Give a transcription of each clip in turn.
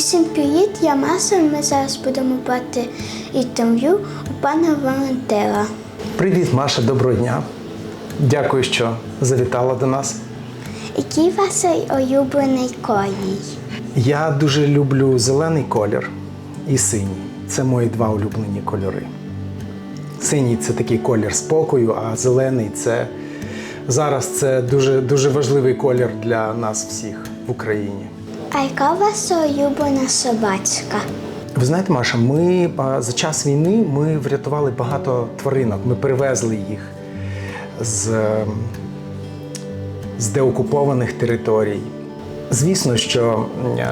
Усім привіт, я Маса. Ми зараз будемо брати інтерв'ю у пана волонтера. Привіт, Маша, доброго дня. Дякую, що завітала до нас. Який ваш улюблений колій? Я дуже люблю зелений колір і синій. Це мої два улюблені кольори. Синій це такий колір спокою, а зелений це зараз це дуже, дуже важливий колір для нас всіх в Україні. А яка ваша улюблена собачка? Ви знаєте, Маша, ми за час війни ми врятували багато тваринок. Ми перевезли їх з, з деокупованих територій. Звісно, що е,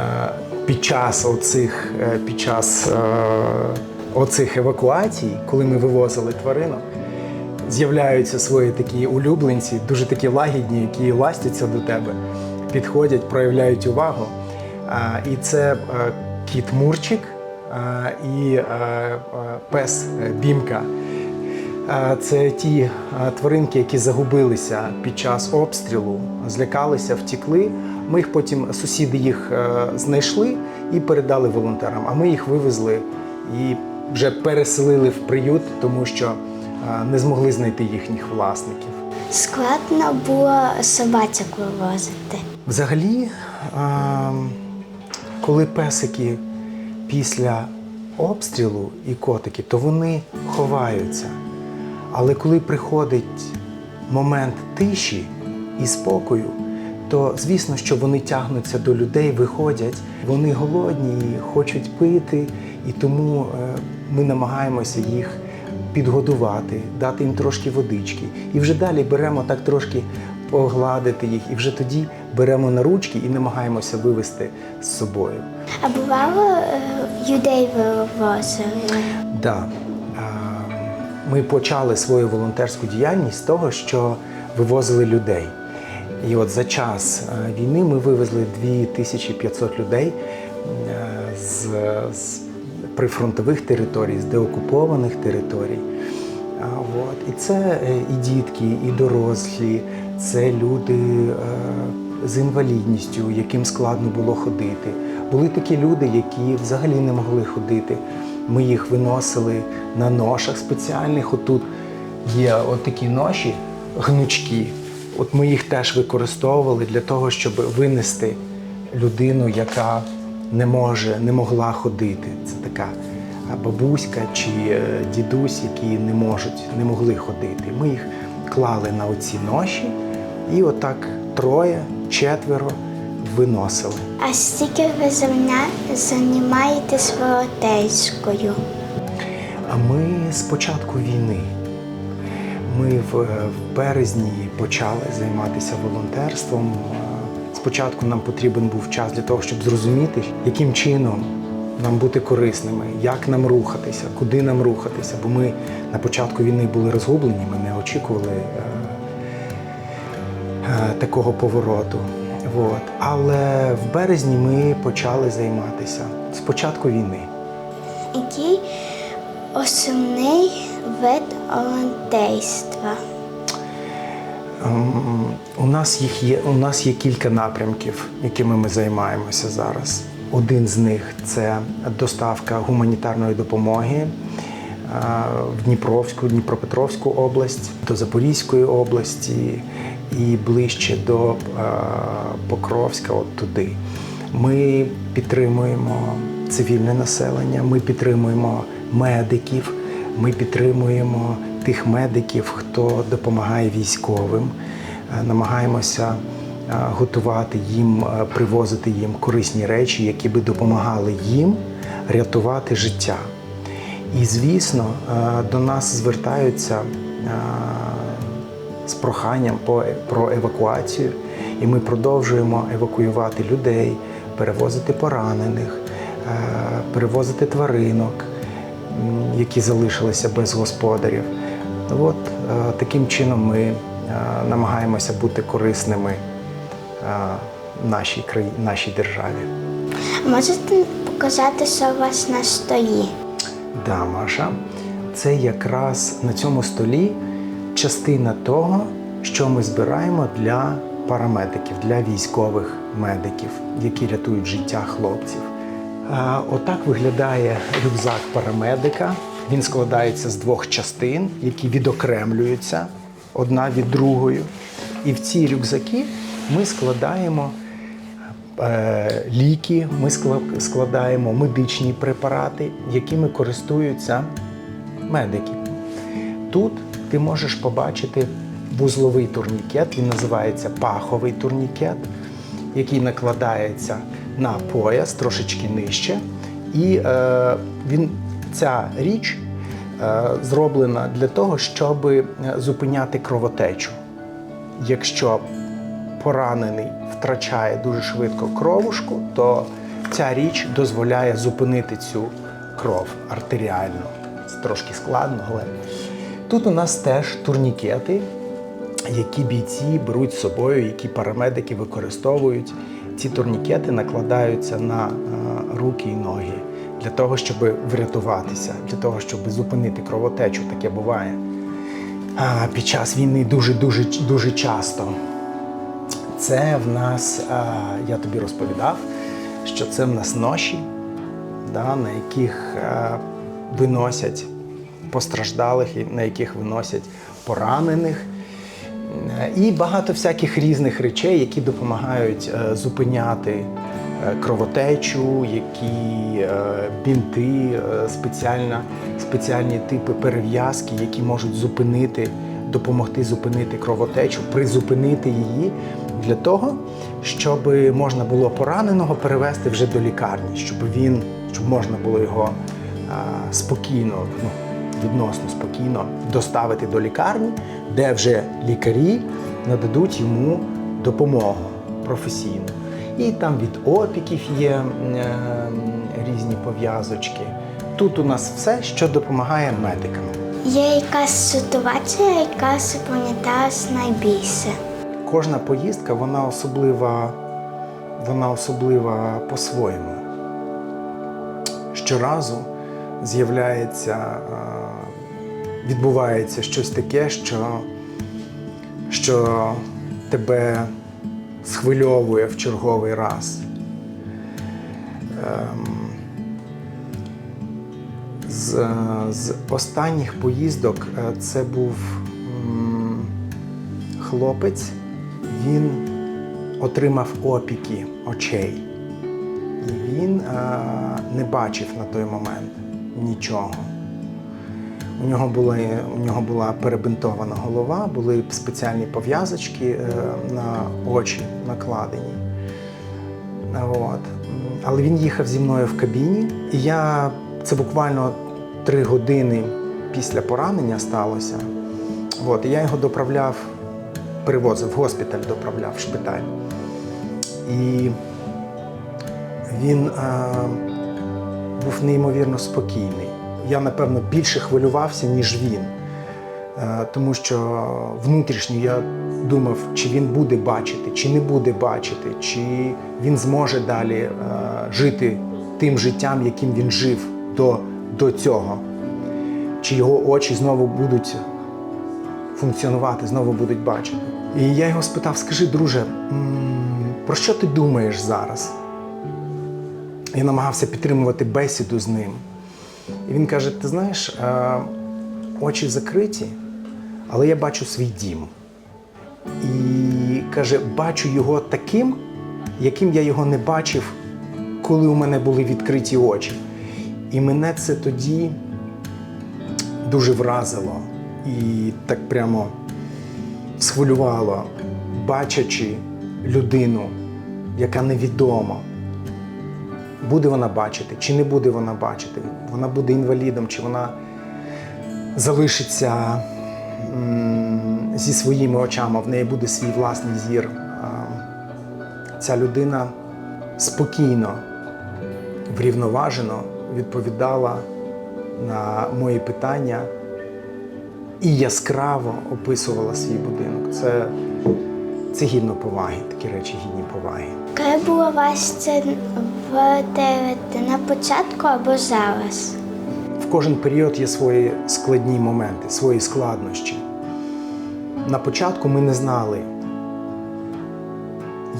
під час оцих, е, під час е, оцих евакуацій, коли ми вивозили тваринок, з'являються свої такі улюбленці, дуже такі лагідні, які ластяться до тебе, підходять, проявляють увагу. І це е, кіт Мурчик і е, е, пес е, Бімка. Е, Це ті е, тваринки, які загубилися під час обстрілу, злякалися, втікли. Ми їх потім сусіди їх е, знайшли і передали волонтерам. А ми їх вивезли і вже переселили в приют, тому що е, не змогли знайти їхніх власників. Складно було собачок вивозити. Взагалі, а, коли песики після обстрілу і котики, то вони ховаються. Але коли приходить момент тиші і спокою, то звісно, що вони тягнуться до людей, виходять, вони голодні, хочуть пити, і тому е, ми намагаємося їх підгодувати, дати їм трошки водички. І вже далі беремо так трошки погладити їх, і вже тоді беремо на ручки і намагаємося вивести з собою. А бувало е, людей вивозили? Да. а, Ми почали свою волонтерську діяльність з того, що вивозили людей. І от за час е, війни ми вивезли 2500 людей е, з, з прифронтових територій, з деокупованих територій. От. І це е, і дітки, і дорослі, це люди е, з інвалідністю, яким складно було ходити. Були такі люди, які взагалі не могли ходити. Ми їх виносили на ношах спеціальних. Отут є от такі ноші, гнучкі. От ми їх теж використовували для того, щоб винести людину, яка не може, не могла ходити. Це така бабуська чи е, дідусь, які не можуть, не могли ходити. Ми їх клали на оці ноші, і отак троє, четверо виносили. А стільки ви зайня- займаєтесь волонтерською? А ми з початку війни. Ми в, в березні почали займатися волонтерством. Спочатку нам потрібен був час для того, щоб зрозуміти, яким чином нам бути корисними, як нам рухатися, куди нам рухатися. Бо ми на початку війни були розгублені, ми не очікували е, такого повороту. От. Але в березні ми почали займатися з початку війни. Який основний вид волонтерства? Ем, У нас їх є у нас є кілька напрямків, якими ми займаємося зараз. Один з них це доставка гуманітарної допомоги е, в Дніпровську, Дніпропетровську область, до Запорізької області і ближче до е, Покровська, от туди. Ми підтримуємо цивільне населення, ми підтримуємо медиків, ми підтримуємо тих медиків, хто допомагає військовим. Е, Намагаємося е, готувати їм, привозити їм корисні речі, які би допомагали їм рятувати життя. І, звісно, до нас звертаються з проханням про евакуацію, і ми продовжуємо евакуювати людей, перевозити поранених, е, перевозити тваринок, які залишилися без господарів. От е, таким чином ми е, намагаємося бути корисними нашій країні, нашій державі. Можете показати, що у вас на столі? Да, Маша, це якраз на цьому столі частина того, що ми збираємо для парамедиків, для військових медиків, які рятують життя хлопців. Отак виглядає рюкзак парамедика. Він складається з двох частин, які відокремлюються одна від другої. І в ці рюкзаки ми складаємо е, ліки, ми складаємо медичні препарати, якими користуються медики. Тут ти можеш побачити вузловий турнікет, він називається паховий турнікет, який накладається на пояс трошечки нижче. І е, він, ця річ е, зроблена для того, щоб е, зупиняти кровотечу. Якщо поранений втрачає дуже швидко кровушку, то ця річ дозволяє зупинити цю кров артеріально. Це трошки складно, але тут у нас теж турнікети, які бійці беруть з собою, які парамедики використовують. Ці турнікети накладаються на е, руки і ноги для того, щоб врятуватися, для того, щоб зупинити кровотечу. Таке буває під час війни дуже дуже дуже часто. Це в нас, я тобі розповідав, що це в нас ноші, на яких виносять постраждалих, на яких виносять поранених. І багато всяких різних речей, які допомагають е, зупиняти е, кровотечу, які е, бінти, спеціальна, спеціальні типи перев'язки, які можуть зупинити, допомогти зупинити кровотечу, призупинити її для того, щоб можна було пораненого перевести вже до лікарні, щоб він, щоб можна було його спокійно, ну, відносно спокійно доставити до лікарні, де вже лікарі нададуть йому допомогу професійну. І там від опіків є е, різні пов'язочки. Тут у нас все, що допомагає медикам. Є якась ситуація, яка запам'яталась найбільше. Кожна поїздка вона особлива, вона особлива по-своєму. Щоразу з'являється, е, відбувається щось таке, що, що тебе схвильовує в черговий раз. Ем, З, з останніх поїздок е, це був хлопець, він отримав опіки очей. І він е, не бачив на той момент нічого. У нього, були, у нього була перебинтована голова, були спеціальні пов'язочки е, на очі накладені. От. Але він їхав зі мною в кабіні, і я це буквально три години після поранення сталося. От, і я його доправляв, перевозив в госпіталь, доправляв в шпиталь. І він е, був неймовірно спокійний. Я, напевно, більше хвилювався, ніж він. Е, тому що внутрішньо я думав, чи він буде бачити, чи не буде бачити, чи він зможе далі е, жити тим життям, яким він жив до, до цього, чи його очі знову будуть функціонувати, знову будуть бачити. І я його спитав: скажи, друже, про що ти думаєш зараз? Я намагався підтримувати бесіду з ним. І він каже: ти знаєш, е, очі закриті, але я бачу свій дім. І каже, бачу його таким, яким я його не бачив, коли у мене були відкриті очі. І мене це тоді дуже вразило і так прямо схвилювало, бачачи людину, яка невідома. Буде вона бачити, чи не буде вона бачити, вона буде інвалідом, чи вона залишиться зі своїми очами, в неї буде свій власний зір. Ця людина спокійно, врівноважено відповідала на мої питання і яскраво описувала свій будинок. Це, це гідно поваги, такі речі гідні поваги. Коли було важче витерти на початку або зараз? В кожен період є свої складні моменти, свої складнощі. На початку ми не знали,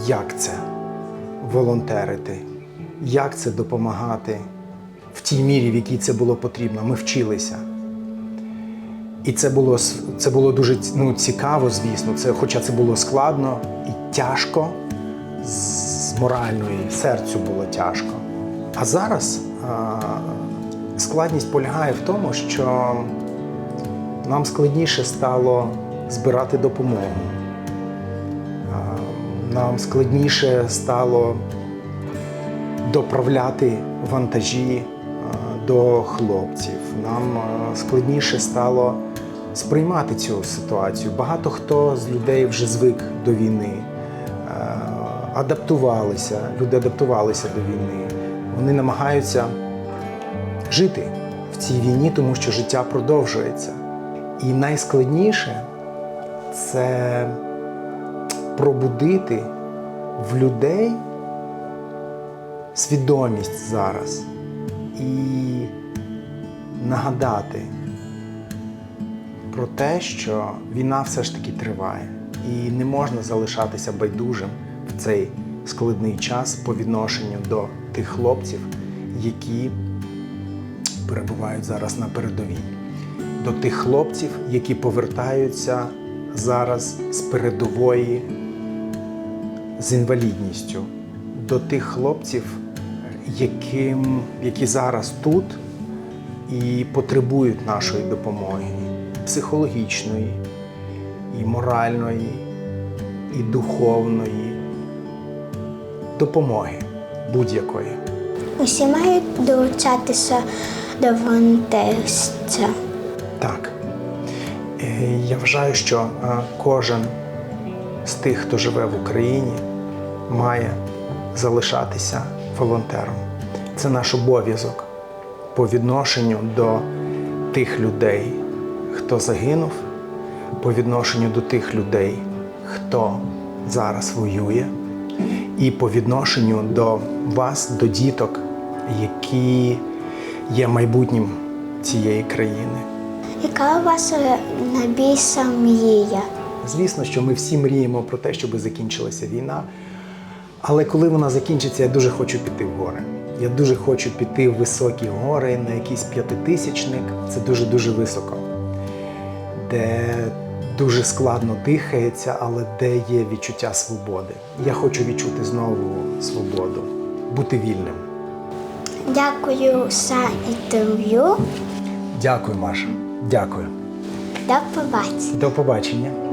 як це волонтерити, як це допомагати в тій мірі, в якій це було потрібно. Ми вчилися. І це було, це було дуже ну, цікаво, звісно. Це, хоча це було складно і тяжко, з моральної серцю було тяжко. А зараз а, складність полягає в тому, що нам складніше стало збирати допомогу. Нам складніше стало доправляти вантажі до хлопців. Нам складніше стало сприймати цю ситуацію. Багато хто з людей вже звик до війни, адаптувалися, люди адаптувалися до війни. Вони намагаються жити в цій війні, тому що життя продовжується. І найскладніше це пробудити в людей свідомість зараз і нагадати про те, що війна все ж таки триває, і не можна залишатися байдужим в цей складний час по відношенню до тих хлопців, які перебувають зараз на передовій, до тих хлопців, які повертаються зараз з передової з інвалідністю, до тих хлопців, яким, які зараз тут і потребують нашої допомоги психологічної, і моральної, і духовної допомоги будь-якої. Усі мають долучатися до волонтерства. Так. Е, Я вважаю, що е, кожен з тих, хто живе в Україні, має залишатися волонтером. Це наш обов'язок по відношенню до тих людей, хто загинув, по відношенню до тих людей, хто зараз воює, і по відношенню до вас, до діток, які є майбутнім цієї країни. Яка у вас е, найбільша мрія? Звісно, що ми всі мріємо про те, щоб закінчилася війна. Але коли вона закінчиться, я дуже хочу піти в гори. Я дуже хочу піти в високі гори на якийсь п'ятитисячник. Це дуже-дуже високо, де дуже складно дихається, але де є відчуття свободи. Я хочу відчути знову свободу, бути вільним. Дякую за інтерв'ю. Дякую, Маша. Дякую. До побачення. До побачення.